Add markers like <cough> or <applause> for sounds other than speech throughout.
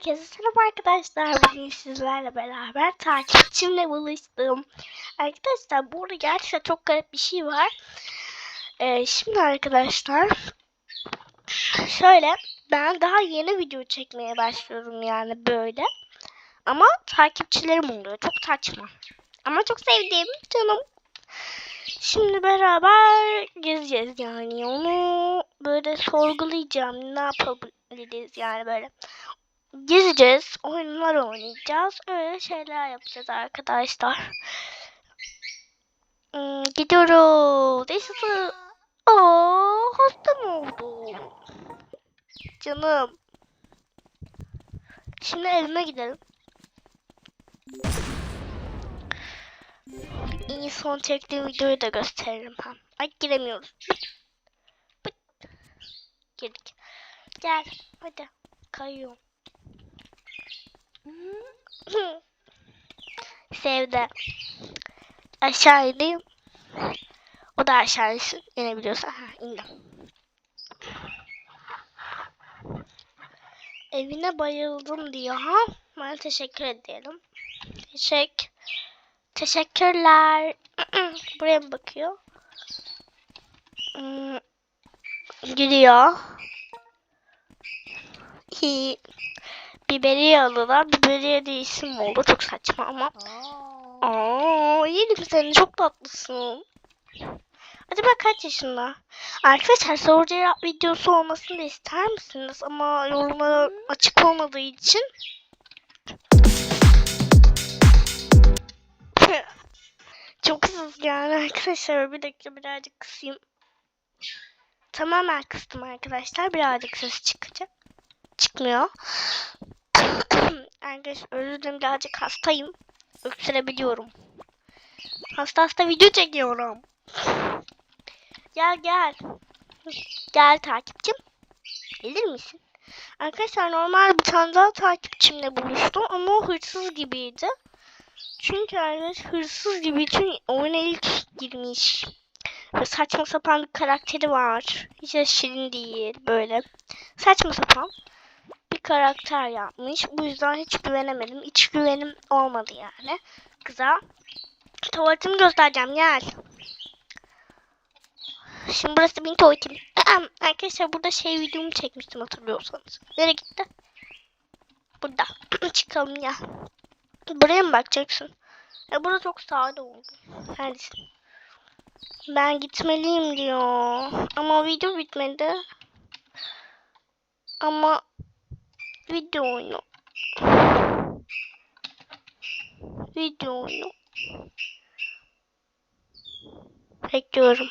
Herkese selam arkadaşlar. Bugün sizlerle beraber takipçimle buluştum. Arkadaşlar burada gerçekten çok garip bir şey var. Ee, şimdi arkadaşlar şöyle ben daha yeni video çekmeye başlıyorum yani böyle. Ama takipçilerim oluyor. Çok saçma. Ama çok sevdiğim canım. Şimdi beraber gezeceğiz yani onu böyle sorgulayacağım. Ne yapabiliriz yani böyle gezeceğiz, oyunlar oynayacağız, öyle şeyler yapacağız arkadaşlar. Hmm, gidiyoruz. A... Aa, hasta mı oldu? Canım. Şimdi evime gidelim. En son çektiğim videoyu da gösteririm hem. Ay giremiyoruz. Pıt. Girdik. Gel. Hadi. Kayıyorum. Sevde. Aşağı ineyim. O da aşağı insin. İnebiliyorsa. Ha, indim. Evine bayıldım diyor ha. Bana teşekkür edelim. Teşekkür. Teşekkürler. <clears throat> Buraya mı bakıyor? Hmm. Gidiyor. İyi. Biberiye aldılar. Biberiye de isim oldu. Çok saçma ama. Aa, yerim seni. Çok tatlısın. Acaba kaç yaşında? Arkadaşlar soru cevap videosu olmasını da ister misiniz? Ama yorumlara açık olmadığı için. <laughs> Çok hızlı yani arkadaşlar. Bir dakika birazcık kısayım. Tamamen kıstım arkadaşlar. Birazcık ses çıkacak. Çıkmıyor. Arkadaşlar özür dilerim birazcık hastayım. Öksürebiliyorum. Hasta hasta video çekiyorum. Gel gel. Gel takipçim. Gelir misin? Arkadaşlar normal bir tane daha takipçimle buluştum ama o hırsız gibiydi. Çünkü arkadaş hırsız gibi çünkü oyuna ilk girmiş. Ve saçma sapan bir karakteri var. Hiç de şirin değil böyle. Saçma sapan bir karakter yapmış. Bu yüzden hiç güvenemedim. Hiç güvenim olmadı yani. Kıza. Tuvaletimi göstereceğim gel. Şimdi burası benim tuvaletim. Arkadaşlar burada şey videomu çekmiştim hatırlıyorsanız. Nereye gitti? Burada. <clears throat> Çıkalım ya. Buraya mı bakacaksın? Ya burada çok sade oldu. Neredesin? Ben gitmeliyim diyor. Ama video bitmedi. Ama video oyunu. Video oyunu. Bekliyorum.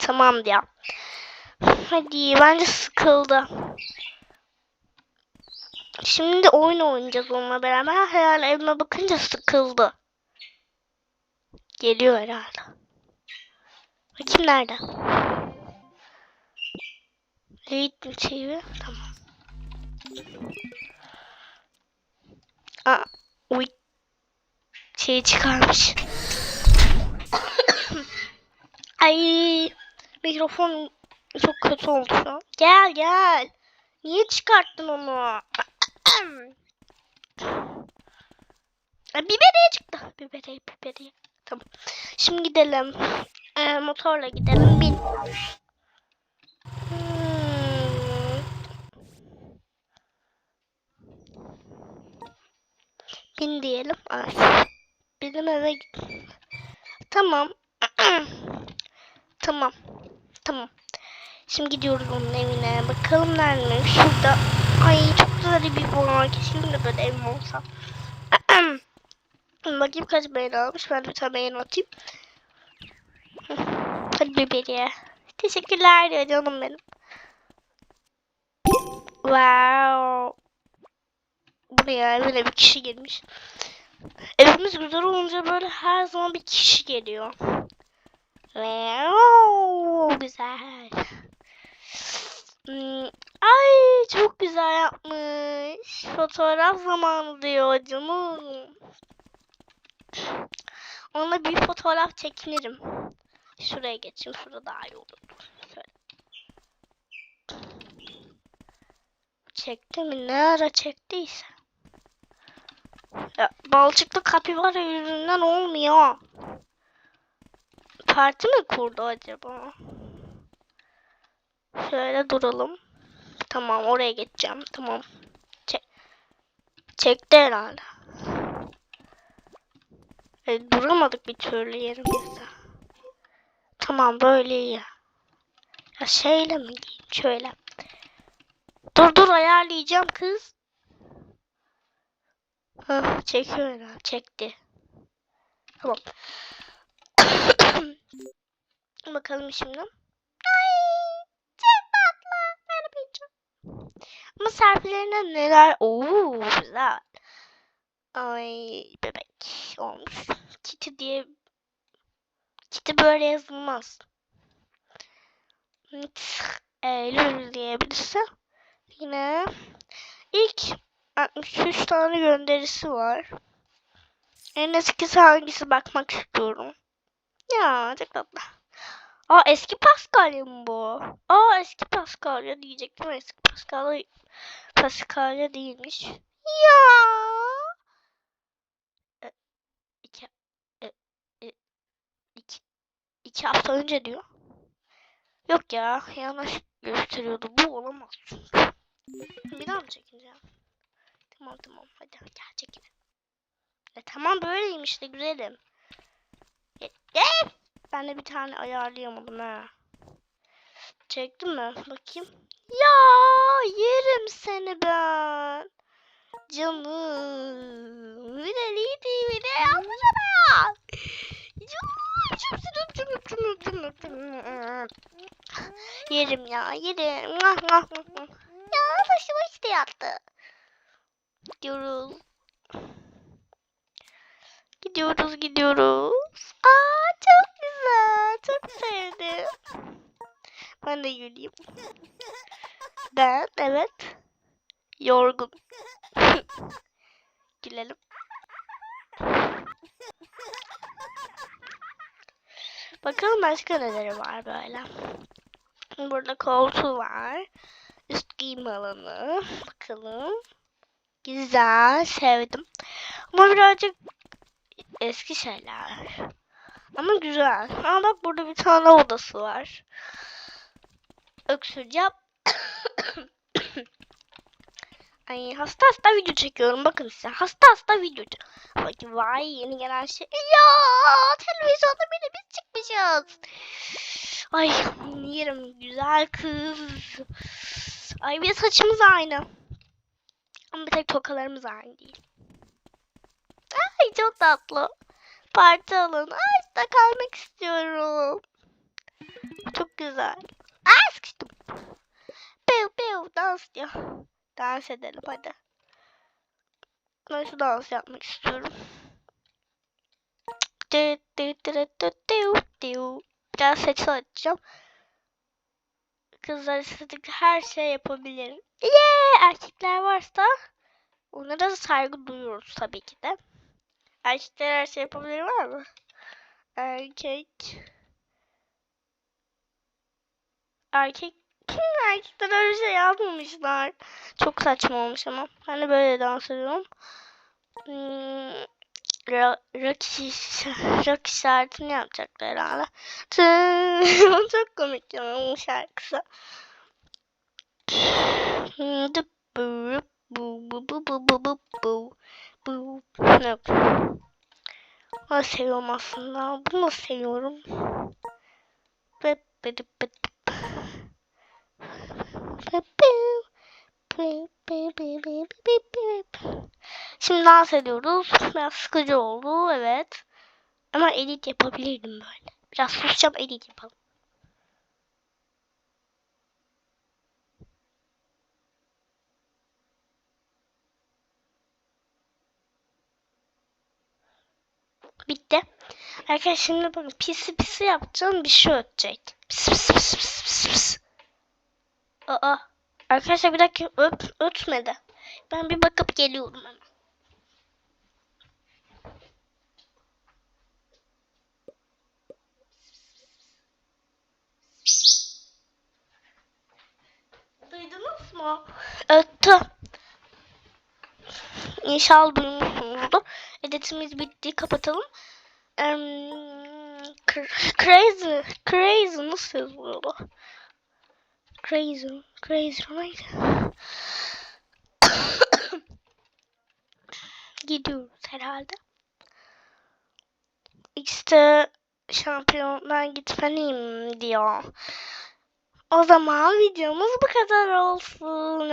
Tamam diyor. Hadi bence sıkıldı. Şimdi oyun oynayacağız onunla beraber. Herhalde evime bakınca sıkıldı. Geliyor herhalde. Bakayım nerede? Read mi TV? Tamam. Aa, uy. Şey çıkarmış. <coughs> Ay, mikrofon çok kötü oldu şu an. Gel gel. Niye çıkarttın onu? <coughs> Biberiye çıktı. Biberiye, biberiye. Tamam. Şimdi gidelim. Ee, motorla gidelim. Bin. Hmm. Bin diyelim. Bizim eve. Tamam. <clears throat> tamam. Tamam. Şimdi gidiyoruz onun evine. Bakalım nerede? Şurada. Ay çok güzel bir var. Keşke de böyle evim olsa. <clears throat> Bakayım kaç beğen almış. Ben de bir tane beğen atayım. <clears throat> Hadi bebeğe. Teşekkürler ya canım benim. Wow. Buraya evine bir kişi gelmiş. Evimiz güzel olunca böyle her zaman bir kişi geliyor. Wow, güzel. Hmm, Ay çok güzel yapmış. Fotoğraf zamanı diyor canım. Onunla bir fotoğraf çekinirim. Şuraya geçeyim. Şurada daha iyi olur. Şöyle. Çekti mi? Ne ara çektiyse. Ya, balçıklı kapibara yüzünden olmuyor. Parti mi kurdu acaba? Şöyle duralım. Tamam oraya geçeceğim. Tamam. Çek. Çekti herhalde. E, duramadık bir türlü yerimizde. Tamam böyle iyi. Ya şeyle mi diyeyim şöyle. Dur dur ayarlayacağım kız. Hah, çekiyor herhalde. Çekti. Tamam. <coughs> Bakalım şimdi. Ay çok tatlı. Yapacağım. Ama serpilerine neler? Oo güzel. Ay bebek olmuş. Kitty diye Kitty böyle yazılmaz. Eylül diye birisi. Yine ilk 63 tane gönderisi var. En eskisi hangisi bakmak istiyorum. Ya çok tatlı. Aa eski Paskalya mı bu? Aa eski Paskalya diyecektim. Eski Paskalya Paskalya değilmiş. Ya. E, iki, e, e, iki, hafta önce diyor. Yok ya yanlış gösteriyordu. Bu olamaz çünkü. Bir daha mı çekeceğim? Tamam tamam hadi gel çekelim. E, tamam böyleyim işte güzelim. E, e, ben de bir tane ayarlayamadım ha. Çektim mi? Bakayım. Ya yerim seni ben. Canım. De yapmışana. Canım öptüm seni öptüm öptüm öptüm öptüm. Yerim ya yerim. Ya başıma işte yattı. Gidiyoruz. Gidiyoruz gidiyoruz. Aa çok güzel. Çok sevdim. Ben de güleyim. Ben evet. Yorgun. <laughs> Gülelim. Bakalım başka neleri var böyle. Burada koltuğu var. Üst giyim alanı. Bakalım. Güzel. Sevdim. Ama birazcık eski şeyler. Ama güzel. Aa bak burada bir tane odası var. Öksüreceğim. <coughs> Ay hasta hasta video çekiyorum. Bakın size. Hasta hasta video. Bak vay yeni gelen şey. Ya televizyonda bile biz çıkmışız. Ay yerim güzel kız. Ay bir saçımız aynı. Ama bir tek tokalarımız aynı değil. Ay çok tatlı. Parti alanı. Ay da kalmak istiyorum. Çok güzel. Ay sıkıştım. Pew pew dans diyor. Dans edelim hadi. Ben şu dans yapmak istiyorum. Biraz saçı açacağım. Kızlar istedikleri her şey yapabilirim. Yeah! Erkekler varsa onlara da saygı duyuyoruz tabii ki de. Erkekler her şey yapabilir var mı? Erkek Erkek Erkekler öyle şey yapmamışlar. Çok saçma olmuş ama. De böyle dans ediyorum. Hmm, rock işaretini yapacaklar herhalde. Çok komik ya bu şarkısı. Yok. Bunu seviyorum aslında. Bunu seviyorum. Bip bip bip. Bip bip. Şimdi dans ediyoruz. Biraz sıkıcı oldu evet. Ama edit yapabilirdim böyle. Biraz susacağım edit yapalım. Bitti. Arkadaşlar şimdi bakın pisi pisi yapacağım bir şey ötecek. Pis pis pis pis pis pis. Aa. Arkadaşlar bir dakika öp, ötmedi. Ben bir bakıp geliyorum hemen. Duydunuz Ötme. Öttü. İnşallah duymuşsunuzdur. Editimiz bitti. Kapatalım. Cr- crazy. Crazy nasıl yazılıyordu? Crazy. Crazy neydi? <coughs> Gidiyoruz herhalde. İşte şampiyonlar gitmeliyim diyor. O zaman videomuz bu kadar olsun.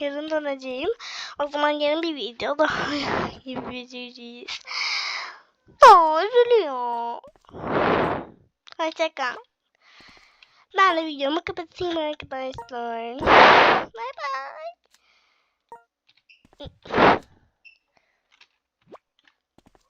Yarın döneceğim. O zaman yeni bir video daha <laughs> izleyeceğiz. Aa üzülüyor. Hoşçakal. Ben de videomu kapatayım arkadaşlar. Bye bye.